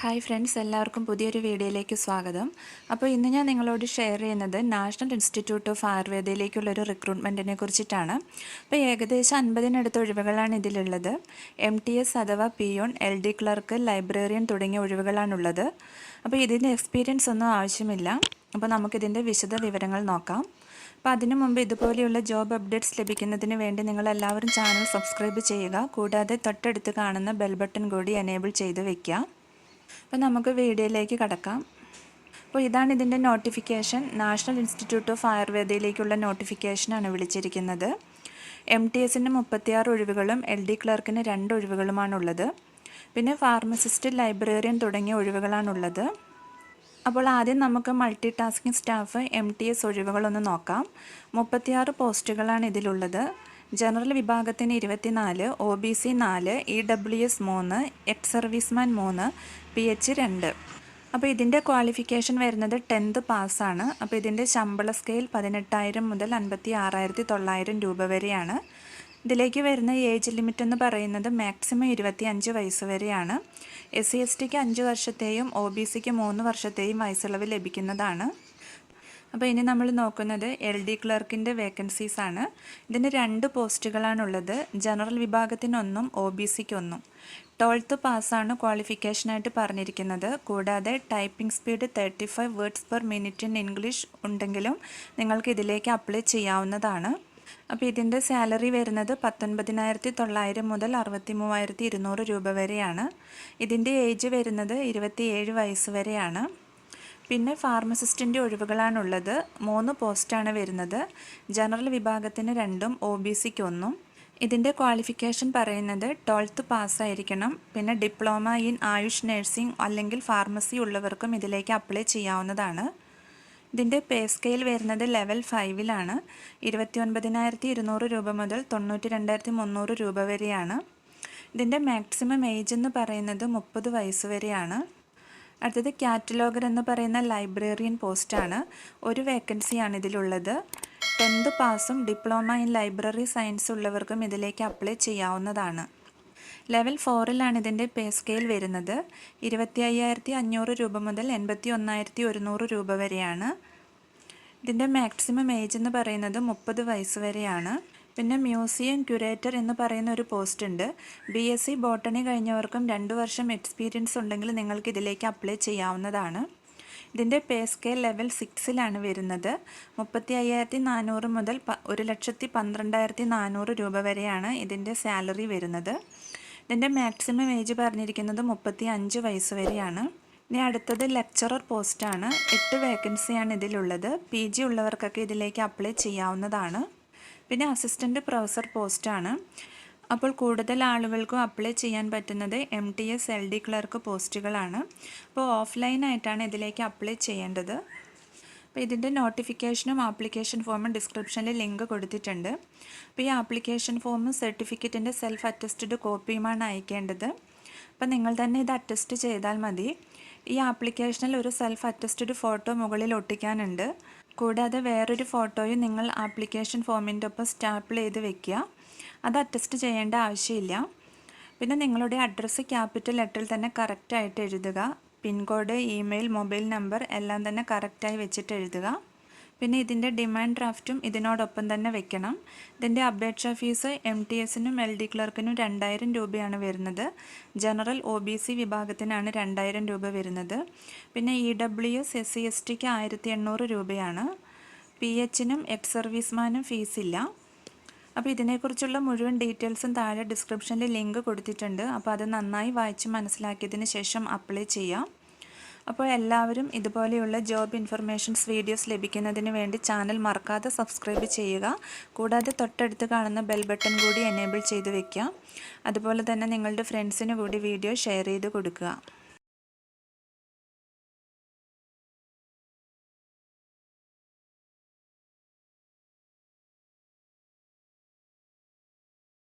Hi friends എല്ലാവർക്കും പുതിയൊരു വീഡിയോയിലേക്ക് സ്വാഗതം. അപ്പോൾ ഇന്ന് ഞാൻ നിങ്ങളോട് ഷെയർ ചെയ്യുന്നത് നാഷണൽ ഇൻസ്റ്റിറ്റ്യൂട്ട് ഓഫ് ആയുർവേദയിലേക്കുള്ളൊരു റിക്രൂട്ട്മെന്റിനെ കുറിച്ചിട്ടാണ്. അപ്പോൾ ഏകദേശം അൻപതിനടുത്ത് ഒഴിവുകളാണ് ഇതിലുള്ളത്. എം ടി എസ് അഥവാ peon L D clerk librarian തുടങ്ങിയ ഒഴിവുകളാണുള്ളത്. അപ്പോൾ ഇതിന്റെ എക്സ്പീരിയൻസ് ഒന്നും ആവശ്യമില്ല. അപ്പോൾ നമുക്കിതിന്റെ വിശദ വിവരങ്ങൾ നോക്കാം. അപ്പോൾ അതിനു മുമ്പ് ഇതുപോലെയുള്ള ജോബ് അപ്ഡേറ്റ്സ് ലഭിക്കുന്നതിന് വേണ്ടി നിങ്ങൾ എല്ലാവരും ചാനൽ സബ്സ്ക്രൈബ് ചെയ്യുക. കൂടാതെ തൊട്ടടുത്ത് കാണുന്ന ബെൽ ബട്ടൺ കൂടി എനേബിൾ ചെയ്ത് വെക്കുക. അപ്പോൾ നമുക്ക് വീഡിയോയിലേക്ക് കടക്കാം. അപ്പോൾ ഇതാണ് ഇതിന്റെ നോട്ടിഫിക്കേഷൻ നാഷണൽ ഇൻസ്റ്റിറ്റ്യൂട്ട് ഓഫ് ആയുർവേദയിലേക്കുള്ള നോട്ടിഫിക്കേഷനാണ് വിളിച്ചിരിക്കുന്നത്. എം ടി എസിന് മുപ്പത്തിയാറ് ഒഴിവുകളും എൽ ഡി ക്ലർക്കിന് രണ്ട് ഒഴിവുകളുമാണുള്ളത്. പിന്നെ ഫാർമസിസ്റ്റ് ലൈബ്രറിയൻ തുടങ്ങിയ ഒഴിവുകളാണുള്ളത്. അപ്പോൾ ആദ്യം നമുക്ക് multi tasking staff M T S ഒഴിവുകളൊന്ന് നോക്കാം. മുപ്പത്തിയാറ് പോസ്റ്റുകളാണ് ഇതിലുള്ളത്. ജനറൽ വിഭാഗത്തിന് ഇരുപത്തിനാല് ഒ ബി സി നാല് ഇ ഡബ്ല്യു എസ് മൂന്ന് എക്സ് സർവീസ്മാൻ മൂന്ന് പി എച്ച് രണ്ട്. അപ്പോൾ ഇതിന്റെ ക്വാളിഫിക്കേഷൻ വരുന്നത് ടെൻത്ത് പാസ്സാണ്. അപ്പോൾ ഇതിന്റെ ശമ്പള സ്കെയിൽ പതിനെട്ടായിരം മുതൽ അൻപത്തി ആറായിരത്തി തൊള്ളായിരം രൂപ വരെയാണ്. ഇതിലേക്ക് വരുന്ന ഏജ് ലിമിറ്റ് എന്ന് പറയുന്നത് മാക്സിമം ഇരുപത്തി അഞ്ച് വയസ്സ് വരെയാണ്. എസ് സി എസ് ടിക്ക് അഞ്ച് വർഷത്തെയും ഒ ബി സിക്ക് മൂന്ന് വർഷത്തെയും വയസ്സിളവ് ലഭിക്കുന്നതാണ്. അപ്പോൾ ഇനി നമ്മൾ നോക്കുന്നത് എൽ ഡി ക്ലർക്കിന്റെ വേക്കൻസീസ് ആണ്. ഇതിന് രണ്ട് പോസ്റ്റുകളാണുള്ളത്. ജനറൽ വിഭാഗത്തിനൊന്നും ഒ ബി സിക്ക് ഒന്നും ട്വൽത്ത് പാസ്സാണ് ക്വാളിഫിക്കേഷനായിട്ട് പറഞ്ഞിരിക്കുന്നത്. കൂടാതെ typing speed thirty five words per minute in English ഉണ്ടെങ്കിലും നിങ്ങൾക്ക് ഇതിലേക്ക് അപ്ലൈ ചെയ്യാവുന്നതാണ്. അപ്പോൾ ഇതിന്റെ സാലറി വരുന്നത് പത്തൊൻപതിനായിരത്തി തൊള്ളായിരം മുതൽ അറുപത്തി മൂവായിരത്തി ഇരുന്നൂറ് രൂപ വരെയാണ്. ഇതിന്റെ ഏജ് വരുന്നത് ഇരുപത്തിയേഴ് വയസ്സ് വരെയാണ്. പിന്നെ ഫാർമസിസ്റ്റിന്റെ ഒഴിവുകളാണുള്ളത്. മൂന്ന് പോസ്റ്റാണ് വരുന്നത്. ജനറൽ വിഭാഗത്തിന് രണ്ടും ഒ ബി സിക്ക് ഒന്നും. ഇതിന്റെ ക്വാളിഫിക്കേഷൻ പറയുന്നത് ട്വൽത്ത് പാസ്സായിരിക്കണം. പിന്നെ ഡിപ്ലോമ ഇൻ ആയുഷ് നഴ്സിംഗ് അല്ലെങ്കിൽ ഫാർമസി ഉള്ളവർക്കും ഇതിലേക്ക് അപ്ലൈ ചെയ്യാവുന്നതാണ്. ഇതിന്റെ പേ സ്കെയിൽ വരുന്നത് ലെവൽ ഫൈവിലാണ്. ഇരുപത്തി ഒൻപതിനായിരത്തി ഇരുന്നൂറ് രൂപ മുതൽ തൊണ്ണൂറ്റി രണ്ടായിരത്തി മുന്നൂറ് രൂപ വരെയാണ്. ഇതിന്റെ മാക്സിമം ഏജ് എന്ന് പറയുന്നത് മുപ്പത് വയസ്സ് വരെയാണ്. അടുത്തത് കാറ്റലോഗർ എന്ന് പറയുന്ന ലൈബ്രറിയൻ പോസ്റ്റാണ്. ഒരു വേക്കൻസിയാണ് ഇതിലുള്ളത്. ടെൻത്ത് പാസും ഡിപ്ലോമ ഇൻ ലൈബ്രറി സയൻസ് ഉള്ളവർക്കും ഇതിലേക്ക് അപ്ലൈ ചെയ്യാവുന്നതാണ്. ലെവൽ ഫോറിലാണ് ഇതിന്റെ പേ സ്കെയിൽ വരുന്നത്. ഇരുപത്തി അയ്യായിരത്തി അഞ്ഞൂറ് രൂപ മുതൽ എൺപത്തി ഒന്നായിരത്തി ഒരുന്നൂറ് രൂപ വരെയാണ്. ഇതിന്റെ മാക്സിമം ഏജ് എന്ന് പറയുന്നത് മുപ്പത് വയസ്സ് വരെയാണ്. പിന്നെ മ്യൂസിയം ക്യുറേറ്റർ എന്ന് പറയുന്ന ഒരു പോസ്റ്റ് ഉണ്ട്. ബി എസ് സി ബോട്ടണി കഴിഞ്ഞവർക്കും രണ്ട് വർഷം എക്സ്പീരിയൻസ് ഉണ്ടെങ്കിൽ നിങ്ങൾക്ക് ഇതിലേക്ക് അപ്ലൈ ചെയ്യാവുന്നതാണ്. ഇതിന്റെ പേ സ്കെയിൽ ലെവൽ സിക്സിലാണ് വരുന്നത്. മുപ്പത്തി അയ്യായിരത്തി നാനൂറ് മുതൽ ഒരു ലക്ഷത്തി പന്ത്രണ്ടായിരത്തി നാനൂറ് രൂപ വരെയാണ് ഇതിന്റെ സാലറി വരുന്നത്. ഇതിന്റെ മാക്സിമം ഏജ് പറഞ്ഞിരിക്കുന്നത് മുപ്പത്തി അഞ്ച് വയസ്സ് വരെയാണ്. ഇനി അടുത്തത് ലെക്ചറർ പോസ്റ്റാണ് എട്ട് വേക്കൻസിയാണ് ഇതിലുള്ളത്. പി ജി ഉള്ളവർക്കൊക്കെ ഇതിലേക്ക് അപ്ലൈ ചെയ്യാവുന്നതാണ്. പിന്നെ അസിസ്റ്റന്റ് പ്രൊഫസർ പോസ്റ്റാണ് അപ്പോൾ കൂടുതൽ ആളുകൾക്കും അപ്ലൈ ചെയ്യാൻ പറ്റുന്നത് M T S L D clerk പോസ്റ്റുകളാണ് അപ്പോൾ ഓഫ്ലൈനായിട്ടാണ് ഇതിലേക്ക് അപ്ലൈ ചെയ്യേണ്ടത്. അപ്പോൾ ഇതിന്റെ നോട്ടിഫിക്കേഷനും ആപ്ലിക്കേഷൻ ഫോമും ഡിസ്ക്രിപ്ഷനിൽ ലിങ്ക് കൊടുത്തിട്ടുണ്ട്. അപ്പോൾ ഈ ആപ്ലിക്കേഷൻ ഫോമും സർട്ടിഫിക്കറ്റിന്റെ സെൽഫ് അറ്റസ്റ്റഡ് കോപ്പിയുമാണ് അയക്കേണ്ടത്. അപ്പോൾ നിങ്ങൾ തന്നെ ഇത് അറ്റസ്റ്റ് ചെയ്താൽ മതി. ഈ ആപ്ലിക്കേഷനിൽ ഒരു സെൽഫ് അറ്റസ്റ്റഡ് ഫോട്ടോ മുകളിൽ ഒട്ടിക്കാനുണ്ട്. കൂടാതെ വേറൊരു ഫോട്ടോയും നിങ്ങൾ ആപ്ലിക്കേഷൻ ഫോമിന്റെ ഒപ്പം സ്റ്റാപ്പിൾ ചെയ്ത് വെക്കുക. അത് അറ്റസ്റ്റ് ചെയ്യേണ്ട ആവശ്യമില്ല. പിന്നെ നിങ്ങളുടെ അഡ്രസ്സ് ക്യാപിറ്റൽ ലെറ്ററിൽ തന്നെ കറക്റ്റായിട്ട് എഴുതുക. പിൻകോഡ് ഇമെയിൽ മൊബൈൽ നമ്പർ എല്ലാം തന്നെ കറക്റ്റായി വെച്ചിട്ട് എഴുതുക. പിന്നെ ഇതിന്റെ ഡിമാൻഡ് ഡ്രാഫ്റ്റും ഇതിനോടൊപ്പം തന്നെ വെക്കണം. ഇതിന്റെ അപേക്ഷാ ഫീസ് എം ടി എസിനും എൽ ഡി ക്ലർക്കിനും രണ്ടായിരം രൂപയാണ് വരുന്നത്. ജനറൽ ഒ ബി സി വിഭാഗത്തിനാണ് രണ്ടായിരം രൂപ വരുന്നത്. പിന്നെ E W S S C S tick ആയിരത്തി എണ്ണൂറ് രൂപയാണ്. പി എച്ചിനും എക്സ് സർവീസ്മാനും ഫീസില്ല അപ്പോൾ ഇതിനെക്കുറിച്ചുള്ള മുഴുവൻ ഡീറ്റെയിൽസും താഴെ ഡിസ്ക്രിപ്ഷനിൽ ലിങ്ക് കൊടുത്തിട്ടുണ്ട്. അപ്പോൾ അത് നന്നായി വായിച്ച് മനസ്സിലാക്കിയതിന് ശേഷം അപ്ലൈ ചെയ്യാം. അപ്പോൾ എല്ലാവരും ഇതുപോലെയുള്ള ജോബ് ഇൻഫർമേഷൻസ് വീഡിയോസ് ലഭിക്കുന്നതിന് വേണ്ടി ചാനൽ മറക്കാതെ സബ്സ്ക്രൈബ് ചെയ്യുക. കൂടാതെ തൊട്ടടുത്ത് കാണുന്ന ബെൽ ബട്ടൺ കൂടി എനേബിൾ ചെയ്ത് വെക്കുക. അതുപോലെ തന്നെ നിങ്ങളുടെ ഫ്രണ്ട്സിന് കൂടി വീഡിയോ ഷെയർ ചെയ്ത് കൊടുക്കുക.